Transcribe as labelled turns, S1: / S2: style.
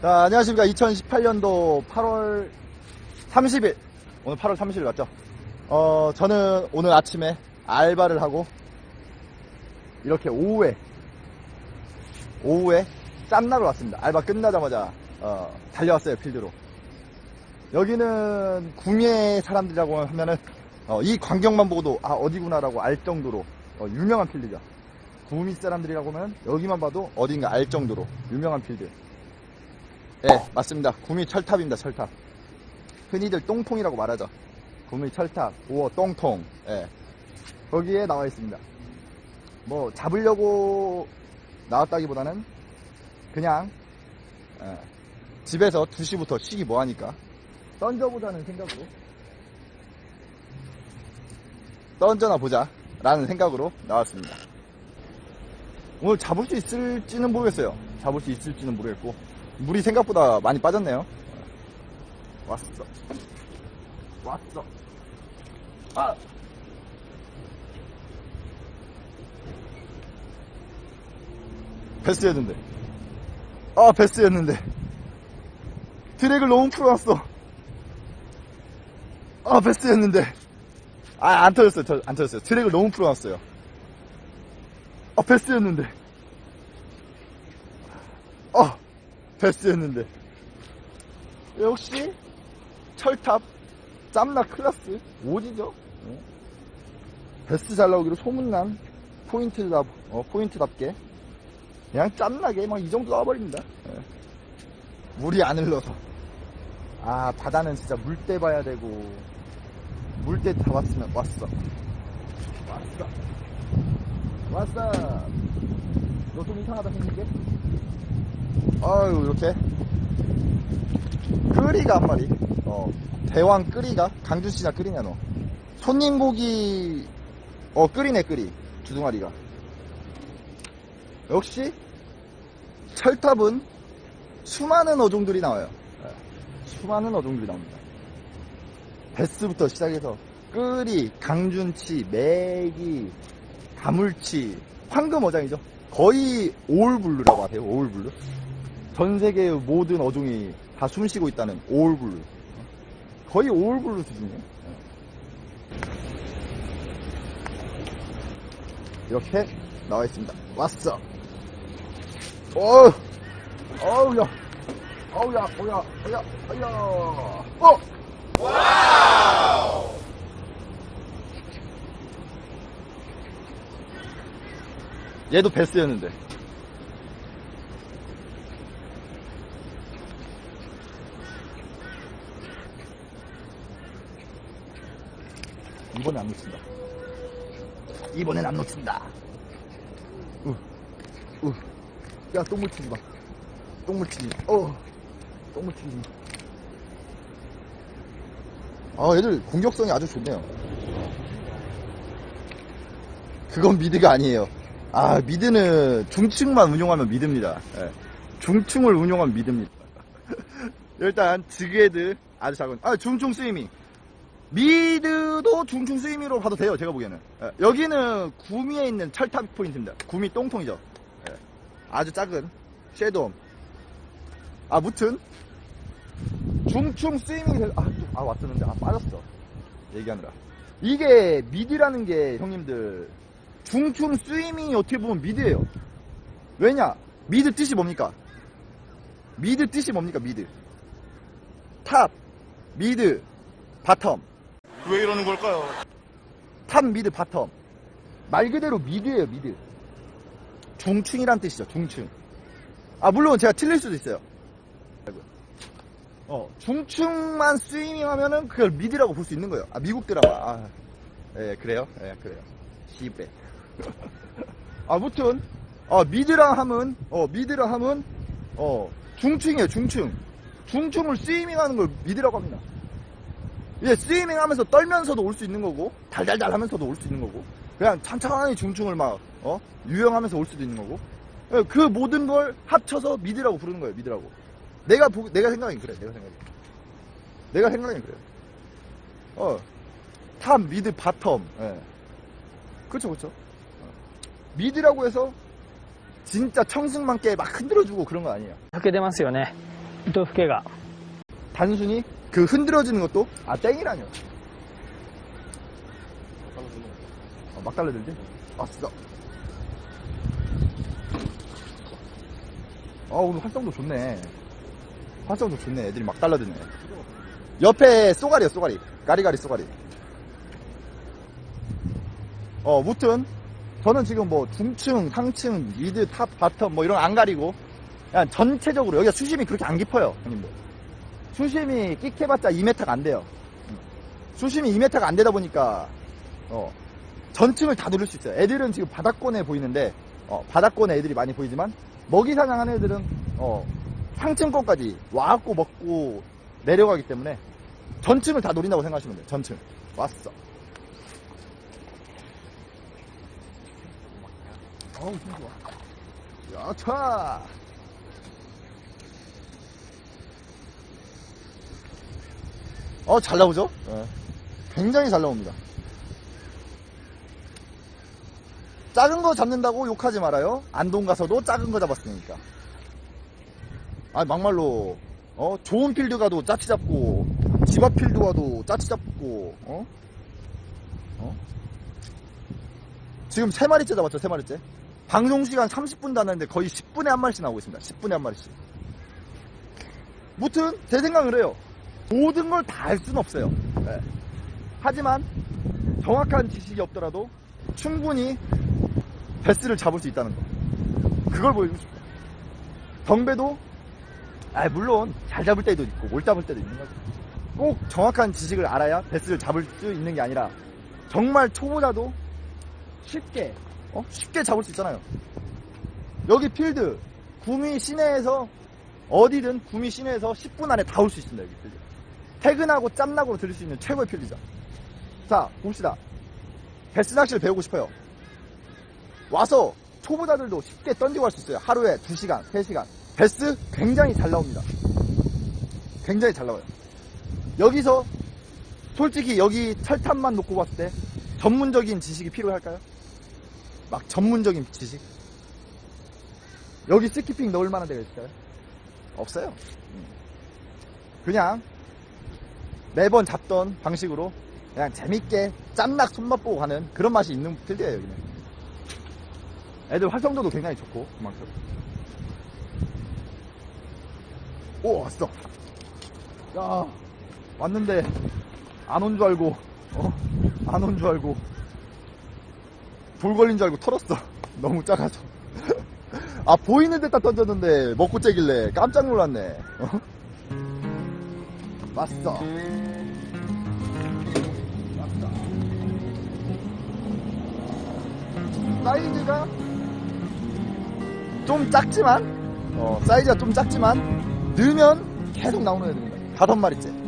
S1: 자, 안녕하십니까. 2018년도 8월 30일. 오늘 8월 30일 맞죠? 어, 저는 오늘 아침에 알바를 하고, 이렇게 오후에, 오후에 짬나러 왔습니다. 알바 끝나자마자, 어, 달려왔어요, 필드로. 여기는 구미의 사람들이라고 하면은, 어, 이 광경만 보고도, 아, 어디구나라고 알 정도로, 어, 유명한 필드죠. 구미 사람들이라고 하면, 여기만 봐도 어딘가 알 정도로 유명한 필드. 예, 맞습니다. 구미 철탑입니다, 철탑. 흔히들 똥통이라고 말하죠. 구미 철탑, 우어 똥통. 예. 거기에 나와 있습니다. 뭐, 잡으려고 나왔다기보다는 그냥, 예, 집에서 2시부터 쉬기 뭐하니까 던져보자는 생각으로 던져나 보자 라는 생각으로 나왔습니다. 오늘 잡을 수 있을지는 모르겠어요. 잡을 수 있을지는 모르겠고 물이 생각보다 많이 빠졌네요. 왔어. 왔어. 아! 베스였는데. 아, 베스였는데. 드랙을 너무 풀어놨어. 아, 베스였는데. 아, 안 터졌어요. 저, 안 터졌어요. 드랙을 너무 풀어놨어요. 아, 베스였는데. 아, 베스였는데. 역시, 철탑, 짬나 클라스, 오지죠? 어? 베스트 잘 나오기로 소문난 포인트다, 어, 포인트답게. 그냥 짬나게 막 이 정도 나와버립니다. 예. 물이 안 흘러서. 아, 바다는 진짜 물때 봐야 되고, 물때 다 왔으면 왔어. 왔어. 왔어. 너 좀 이상하다 생긴 게? 아유, 이렇게. 끄리가 한 마리. 어, 대왕 끄리가? 강준씨나 끄리냐, 너? 손님 고기, 어, 끄리네, 끄리. 주둥아리가. 역시, 철탑은 수많은 어종들이 나와요. 예, 수많은 어종들이 나옵니다. 베스부터 시작해서, 끄리, 강준치, 메기, 가물치, 황금 어장이죠. 거의 오울블루라고 하세요, 오울블루. 전 세계의 모든 어종이 다 숨쉬고 있다는 오울블루. 거의 오울블루 수준이에요. 이렇게 나와 있습니다. 왔어. 어우, 어우, 야. 어우, 야, 어야, 어야, 어야. 어! 얘도 베스였는데. 이번엔 안 놓친다. 이번엔 안 놓친다. 우, 우. 야, 똥물 치지 마. 똥물 치지 마. 어, 똥물 치지 마. 아, 얘들 공격성이 아주 좋네요. 그건 미드가 아니에요. 아, 미드는 중층만 운용하면 미드입니다. 예. 중층을 운용하면 미드입니다. 일단, 지게드 아주 작은, 아, 중층 스위밍. 미드도 중충 스위미로 봐도 돼요, 제가 보기에는. 예, 여기는 구미에 있는 철탑 포인트입니다. 구미 똥통이죠. 예, 아주 작은 쉐돔. 아, 무튼 중충 스위밍이 돼- 아, 또, 아, 왔었는데, 아, 빠졌어. 얘기하느라. 이게 미드라는 게, 형님들, 중충 스위밍이 어떻게 보면 미드예요. 왜냐? 미드 뜻이 뭡니까? 미드 뜻이 뭡니까, 미드? 탑, 미드, 바텀.
S2: 왜 이러는 걸까요?
S1: 탑 미드 바텀 말 그대로 미드예요 미드 중층이란 뜻이죠 중층 아 물론 제가 틀릴 수도 있어요 어 중층만 스위밍 하면은 그걸 미드라고 볼 수 있는 거예요 아 미국 드라마 아, 예 그래요 예 그래요 시베 아무튼 어 미드라 함은 어 미드라 함은 어 중층이에요 중층 중층을 스위밍 하는 걸 미드라고 합니다 이제 스위밍 하면서 떨면서도 올 수 있는 거고, 달달달 하면서도 올 수 있는 거고, 그냥 천천히 중충을 막, 어? 유영하면서 올 수도 있는 거고, 예, 그 모든 걸 합쳐서 미드라고 부르는 거예요, 미드라고. 내가 보, 내가 생각이 그래, 내가 생각이. 내가 생각이 그래요. 어, 탑, 미드, 바텀, 예. 그쵸. 어. 미드라고 해서, 진짜 청승만께 막 흔들어주고 그런 거 아니에요.
S3: 抜けてますよね
S2: 糸付けが
S1: 단순히 그 흔들어지는 것도 아 땡이라뇨. 어, 막 달라들지? 왔어. 아 오늘 활성도 좋네. 활성도 좋네. 애들이 막 달라드네. 옆에 쏘가리요 쏘가리. 가리가리 쏘가리. 어 무튼 저는 지금 뭐 중층, 상층, 미드, 탑, 바텀 뭐 이런 거안 가리고 그냥 전체적으로 여기가 수심이 그렇게 안 깊어요 형님들. 수심이 끽해봤자 2m가 안 돼요. 수심이 2m가 안 되다 보니까 어, 전층을 다 누를 수 있어요. 애들은 지금 바닥권에 보이는데 어, 바닥권에 애들이 많이 보이지만 먹이 사냥하는 애들은 어, 상층권까지 와갖고 먹고 내려가기 때문에 전층을 다 노린다고 생각하시면 돼요. 전층 왔어. 어우 힘 좋아. 야차. 어, 잘 나오죠? 예. 굉장히 잘 나옵니다. 작은 거 잡는다고 욕하지 말아요. 안동 가서도 작은 거 잡았으니까. 아, 막말로, 어, 좋은 필드 가도 짜치 잡고, 집 앞 필드 가도 짜치 잡고, 어? 어? 지금 세 마리째 잡았죠, 세 마리째. 방송 시간 30분도 안 나는데 거의 10분에 한 마리씩 나오고 있습니다. 10분에 한 마리씩. 무튼, 제 생각을 해요. 모든 걸다알 수는 없어요. 네. 하지만 정확한 지식이 없더라도 충분히 베스를 잡을 수 있다는 거. 그걸 보여주고 싶어요. 덩배도 아 물론 잘 잡을 때도 있고 못 잡을 때도 있는 거죠. 꼭 정확한 지식을 알아야 베스를 잡을 수 있는 게 아니라 정말 초보자도 쉽게 어? 쉽게 잡을 수 있잖아요. 여기 필드 구미 시내에서 어디든 구미 시내에서 10분 안에 다 올 수 있습니다. 여기 필드. 퇴근하고 짬나고 들을 수 있는 최고의 필드죠. 자, 봅시다. 베스 낚시를 배우고 싶어요. 와서 초보자들도 쉽게 던지고 갈수 있어요. 하루에 2시간, 3시간. 베스 굉장히 잘 나옵니다. 굉장히 잘 나와요. 여기서 솔직히 여기 철탑만 놓고 봤을 때 전문적인 지식이 필요할까요? 막 전문적인 지식? 여기 스키핑 넣을 만한 데가 있을까요? 없어요. 음. 그냥 매번 잡던 방식으로 그냥 재밌게 짬낙 손맛 보고 가는 그런 맛이 있는 필드예요 여기는 애들 활성도도 굉장히 좋고 그만큼 오 왔어 야 왔는데 안 온 줄 알고 어? 안 온 줄 알고 돌 걸린 줄 알고 털었어. 너무 작아서. 아 보이는 데다 던졌는데 먹고 째길래 깜짝 놀랐네. 어? 왔어. 사이즈가 좀 작지만 어, 사이즈가 좀 작지만 넣으면 계속 나오는 애들입니다. 다섯 마리째